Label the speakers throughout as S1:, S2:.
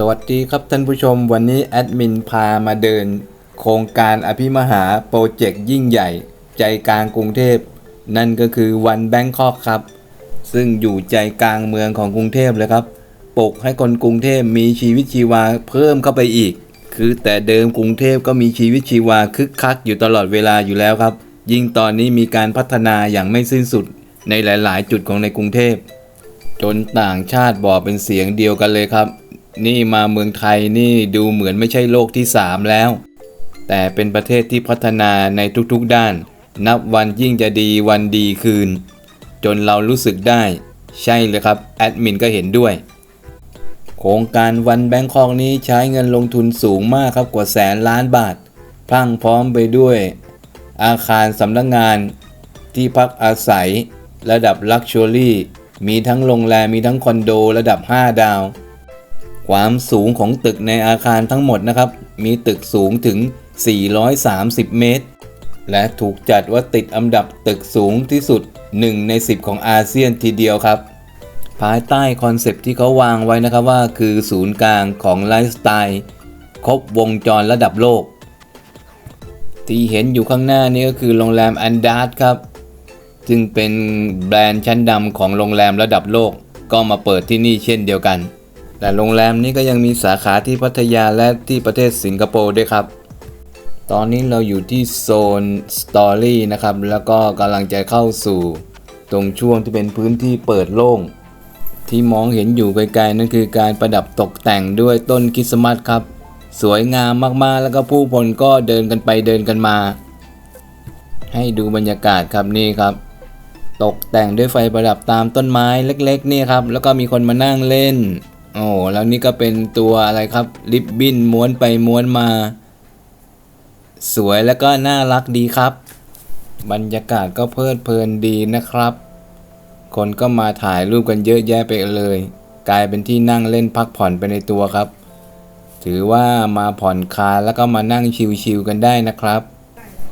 S1: สวัสดีครับท่านผู้ชมวันนี้แอดมินพามาเดิน โครงการอภิมหาโปรเจกต์ยิ่งใหญ่ ใจกลางกรุงเทพ นั่นก็คือวันแบงคอกครับ ซึ่งอยู่ใจกลางเมืองของกรุงเทพเลยครับปลุกให้คนกรุงเทพมีชีวิตชีวาเพิ่มเข้าไปอีก คือแต่เดิมกรุงเทพก็มีชีวิตชีวาคึกคักอยู่ตลอดเวลาอยู่แล้วครับ ยิ่งตอนนี้มีการพัฒนาอย่างไม่สิ้นสุดในหลาย ๆ จุดของในกรุงเทพ จนต่างชาติบอกเป็นเสียงเดียวกันเลยครับ นี่มาเมืองไทยนี่ดูเหมือนไม่ใช่โลกที่3แล้ว แต่เป็นประเทศที่พัฒนาในทุกๆด้าน นับวันยิ่งจะดีวันดีคืน จนเรารู้สึกได้ ใช่เลยครับ แอดมินก็เห็นด้วย โครงการวันแบงคอกนี้ใช้เงินลงทุนสูงมากครับกว่าแสนล้านบาท พรั่งพร้อมไปด้วย อาคารสำนักงาน ที่พักอาศัย ระดับลักชัวรี่มีทั้งโรงแรมมีทั้งคอนโด ระดับ 5 ดาว ความสูงของตึกในอาคารทั้งหมดนะครับ มีตึกสูงถึง 430 เมตร และถูกจัดว่าติดอันดับตึกสูงที่สุด 1 ใน 10 ของอาเซียนทีเดียวครับ ภายใต้คอนเซปที่เขาวางไว้นะครับว่าคือศูนย์กลางของไลฟ์สไตล์ครบวงจรระดับโลก ที่เห็นอยู่ข้างหน้านี้ก็คือโรงแรมอันดาร์ดครับซึ่งเป็นแบรนด์ชั้นดำของโรงแรมระดับโลกก็มาเปิดที่นี่เช่นเดียวกัน แต่โรงแรมนี้ก็ยังมีสาขาที่พัทยาและที่ประเทศสิงคโปร์ด้วยครับ ตอนนี้เราอยู่ที่โซนสตอรี่นะครับ แล้วก็กำลังจะเข้าสู่ ตรงช่วงที่เป็นพื้นที่เปิดโล่ง ที่มองเห็นอยู่ไกลๆนั่นคือการประดับตกแต่งด้วยต้นคริสต์มาสครับ สวยงามมากๆ แล้วก็ผู้คนก็เดินกันไปเดินกันมา ให้ดูบรรยากาศครับนี่ครับตกแต่งด้วยไฟประดับตามต้นไม้เล็กๆนี่ครับ แล้วก็มีคนมานั่งเล่น โอ้แล้วนี่ก็เป็นตัวอะไรครับ ริบบิ้นม้วนไปม้วนมา สวยแล้วก็น่ารักดีครับ บรรยากาศก็เพลิดเพลินดีนะครับ คนก็มาถ่ายรูปกันเยอะแยะไปเลย กลายเป็นที่นั่งเล่นพักผ่อนไปในตัวครับ ถือว่ามาผ่อนคลายแล้วก็มานั่งชิลๆกันได้นะครับ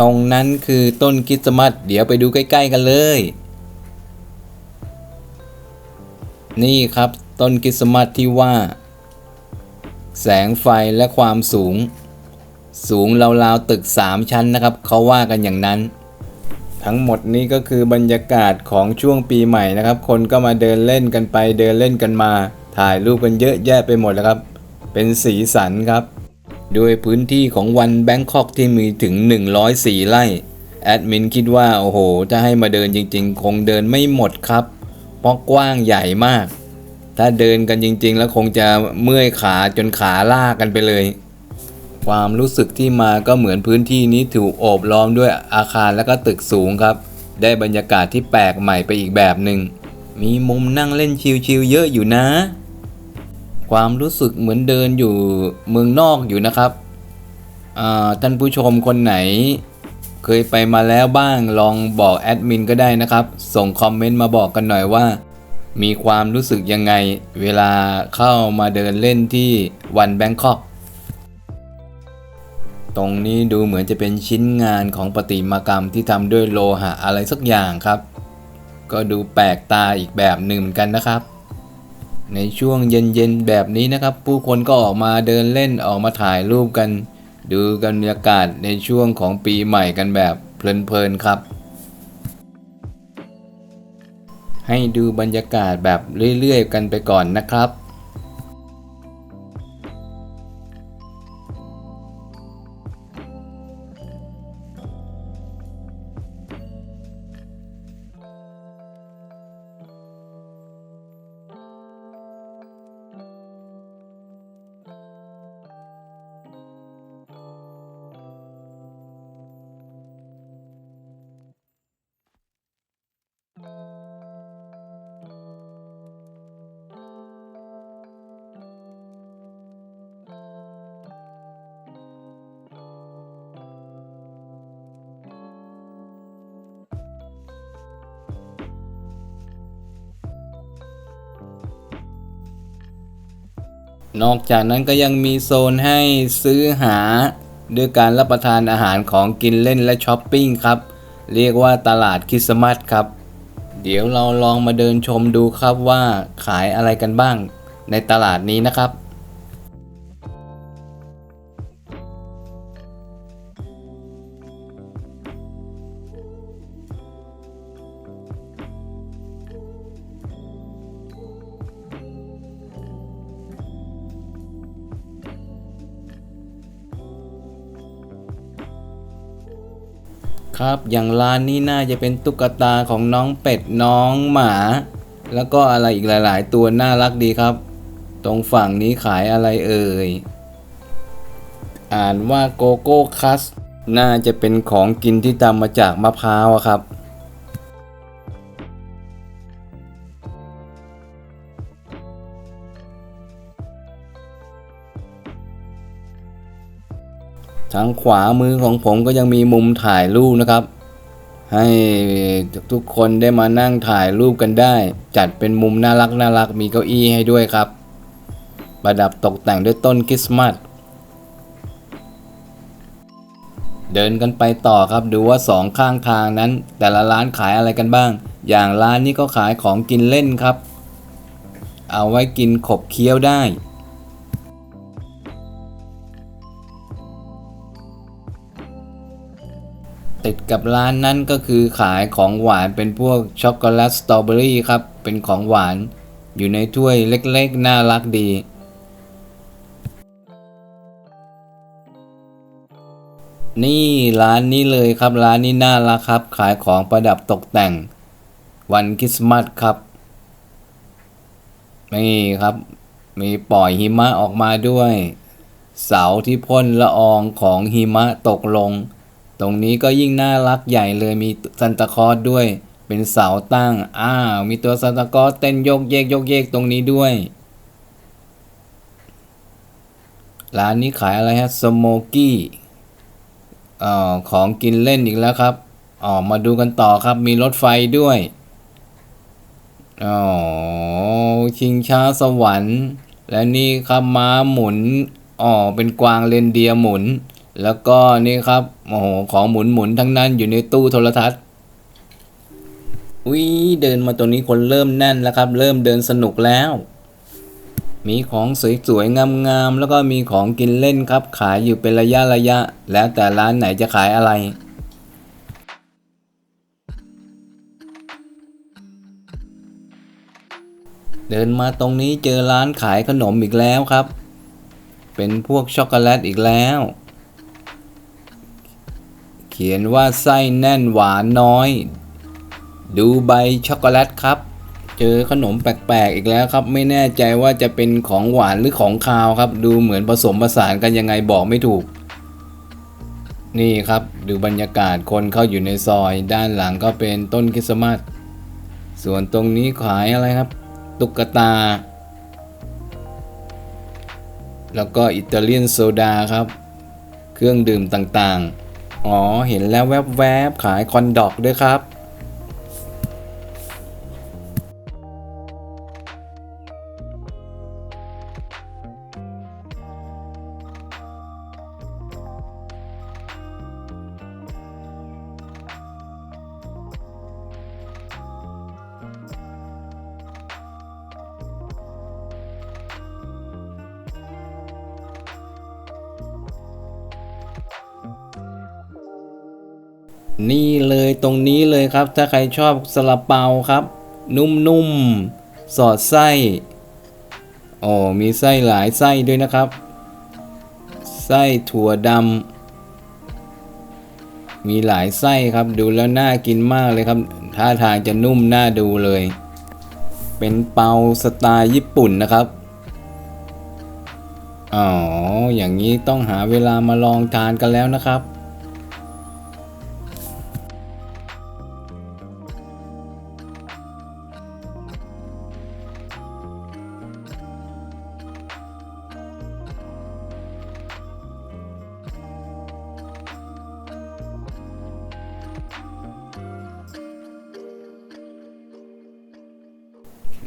S1: ตรงนั้นคือต้นคริสต์มาสเดี๋ยวไปดูใกล้ ๆ กันเลย นี่ครับ ต้นคริสต์มาสที่ว่า แสงไฟและความสูง สูงราวๆตึก 3 ชั้นนะครับ เขาว่ากันอย่างนั้น ทั้งหมดนี้ก็คือบรรยากาศของช่วงปีใหม่นะครับ คนก็มาเดินเล่นกันไปเดินเล่นกันมา ถ่ายรูปกันเยอะแยะไปหมดแล้วครับ เป็นสีสันครับด้วยพื้นที่ของวันแบงคอกที่มีถึง 104 ไร่แอดมินคิดว่า โอ้โห ถ้าให้มาเดินจริง ๆ คงเดินไม่หมดครับ เพราะกว้างใหญ่มาก ถ้าเดินกันจริง ๆ แล้วคงจะเมื่อยขาจนขาลากกันไปเลย ความรู้สึกที่มาก็เหมือนพื้นที่นี้ถูกโอบล้อมด้วยอาคารและก็ตึกสูงครับ ได้บรรยากาศที่แปลกใหม่ไปอีกแบบหนึ่ง มีมุมนั่งเล่นชิลๆเยอะอยู่นะ ความรู้สึกเหมือนเดินอยู่เมืองนอกอยู่นะครับท่านผู้ชมคนไหน เคยไปมาแล้วบ้างลองบอกแอดมินก็ได้นะครับ ส่งคอมเมนต์มาบอกกันหน่อยว่า มีความรู้สึกยังไง เวลาเข้ามาเดินเล่นที่วันแบงคอกตรงนี้ดูเหมือนจะเป็นชิ้นงานของประติมากรรมที่ทำด้วยโลหะอะไรสักอย่างครับ ก็ดูแปลกตาอีกแบบหนึ่งเหมือนกันนะครับ ในช่วงเย็นๆแบบนี้นะครับ ผู้คนก็ออกมาเดินเล่นออกมาถ่ายรูปกัน ดูกันบรรยากาศในช่วงของปีใหม่กันแบบเพลินๆครับ ให้ดูบรรยากาศแบบเรื่อยๆ กันไปก่อนนะครับ นอกจากนั้นก็ยังมีโซนให้ซื้อหา ด้วยการรับประทานอาหารของกินเล่นและช้อปปิ้งครับ เรียกว่าตลาดคริสต์มาสครับ เดี๋ยวเราลองมาเดินชมดูครับว่าขายอะไรกันบ้างในตลาดนี้นะครับ ครับ อย่างร้านนี้น่าจะเป็นตุ๊กตาของน้องเป็ดน้องหมา แล้วก็อะไรอีกหลาย ๆ ตัวน่ารักดีครับ ตรงฝั่งนี้ขายอะไรเอ่ย อ่านว่าโกโก้คัส น่าจะเป็นของกินที่ทำมาจากมะพร้าวครับางขวามือของผมก็ยังมีมุมถ่ายรูปนะครับ ให้ทุกคนได้มานั่งถ่ายรูปกันได้ จัดเป็นมุมน่ารักน่ารักมีเก้าอี้ให้ด้วยครับ ประดับตกแต่งด้วยต้นคริสต์มาสเดินกันไปต่อครับดูว่าสองข้างทางนั้น แต่ละร้านขายอะไรกันบ้าง อย่างร้านนี้ก็ขายของกินเล่นครับ เอาไว้กินขบเคี้ยวได้ ติดกับร้านนั้นก็คือขายของหวานเป็นพวกช็อกโกแลตสตรอเบอรี่ครับ เป็นของหวานอยู่ในถ้วยเล็กๆ น่ารักดี นี่ร้านนี้เลยครับร้านนี้น่ารักครับ ขายของประดับตกแต่ง วันคริสต์มาสครับนี่ครับ มีปล่อยหิมะออกมาด้วย เสาที่พ่นละอองของหิมะตกลง ตรงนี้ก็ยิ่งน่ารักใหญ่เลยมีซันตาคอสด้วย เป็นเสาตั้ง อ้าว มีตัวซันตาคอสเต้นโยกเยกโยกเยกตรงนี้ด้วย ร้านนี้ขายอะไรฮะสโมกี้ออของกินเล่นอีกแล้วครับอ๋อมาดูกันต่อครับ มีรถไฟด้วยอ๋อชิงช้าสวรรค์ และนี่ครับม้าหมุนอ๋อเป็นกวางเรนเดียร์หมุน แล้วก็นี่ครับโอ้โหของหมุนหมุนทั้งนั้นอยู่ในตู้โทรทัศน์วิเดินมาตรงนี้คนเริ่มแน่นแล้วครับ เริ่มเดินสนุกแล้ว มีของสวยๆงามๆแล้วก็มีของกินเล่นครับ ขายอยู่เป็นระยะระยะ แล้วแต่ร้านไหนจะขายอะไรเดินมาตรงนี้เจอร้านขายขนมอีกแล้วครับ เป็นพวกช็อกโกแลตอีกแล้ว ขียนว่าไส้แน่นหวานน้อย ดูใบช็อกโกแลตครับ เจอขนมแปลกๆอีกแล้วครับ ไม่แน่ใจว่าจะเป็นของหวานหรือของคาวครับ ดูเหมือนผสมผสานกันยังไงบอกไม่ถูก นี่ครับดูบรรยากาศคนเข้าอยู่ในซอย ด้านหลังก็เป็นต้นคริสต์มาสส่วนตรงนี้ขายอะไรครับ ตุ๊กตา แล้วก็อิตาเลียนโซดาครับ เครื่องดื่มต่างๆ อ๋อ เห็นแล้วแวบๆ ขายคอนดอกด้วยครับ นี่เลยตรงนี้เลยครับ ถ้าใครชอบซาลาเปาครับ นุ่มๆ สอดไส้โอ้มีไส้หลายไส้ด้วยนะครับ ไส้ถั่วดำมีหลายไส้ครับดูแล้วน่ากินมากเลยครับท่าทางจะนุ่มน่าดูเลย เป็นเปาสไตล์ญี่ปุ่นนะครับอ๋ออย่างนี้ต้องหาเวลามาลองทานกันแล้วนะครับ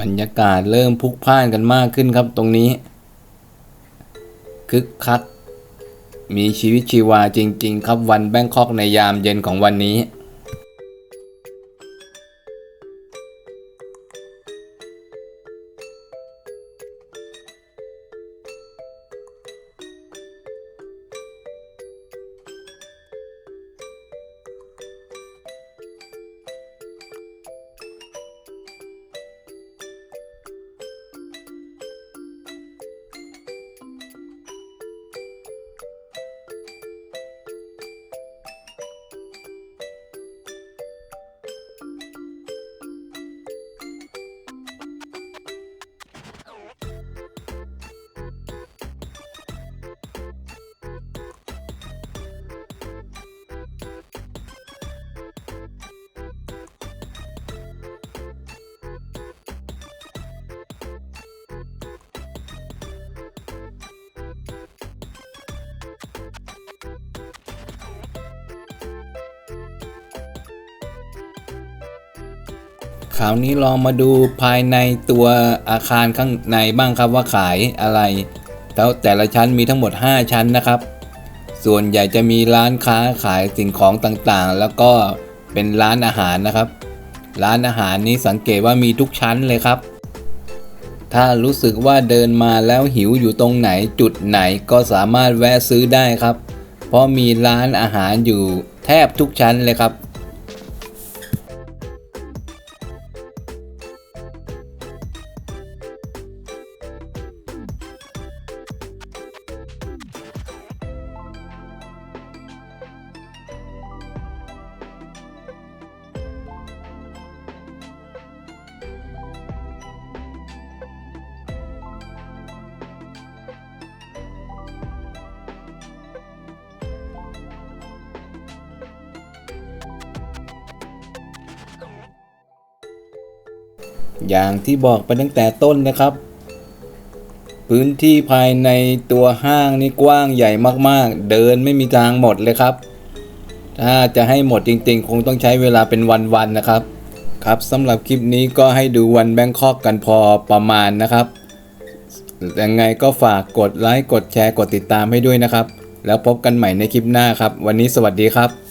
S1: บรรยากาศเริ่มพลุกพล่านกันมากขึ้นครับตรงนี้ คึกคัก มีชีวิตชีวาจริง ๆ ครับวันแบงคอกในยามเย็นของวันนี้ คราวนี้ลองมาดูภายในตัวอาคารข้างในบ้างครับว่าขายอะไรแล้วแต่ละชั้นมีทั้งหมด 5 ชั้นนะครับ ส่วนใหญ่จะมีร้านค้าขายสิ่งของต่างๆ แล้วก็เป็นร้านอาหารนะครับ ร้านอาหารนี้สังเกตว่ามีทุกชั้นเลยครับ ถ้ารู้สึกว่าเดินมาแล้วหิวอยู่ตรงไหนจุดไหนก็สามารถแวะซื้อได้ครับ เพราะมีร้านอาหารอยู่แทบทุกชั้นเลยครับ อย่างที่บอกไปตั้งแต่ต้นนะครับ พื้นที่ภายในตัวห้างนี่กว้างใหญ่มากๆ เดินไม่มีทางหมดเลยครับ ถ้าจะให้หมดจริงๆ คงต้องใช้เวลาเป็นวันๆนะครับ ครับสำหรับคลิปนี้ก็ให้ดูวันแบงคอกกันพอประมาณนะครับยังไงก็ฝากกดไลค์กดแชร์กดติดตามให้ด้วยนะครับ แล้วพบกันใหม่ในคลิปหน้าครับ วันนี้สวัสดีครับ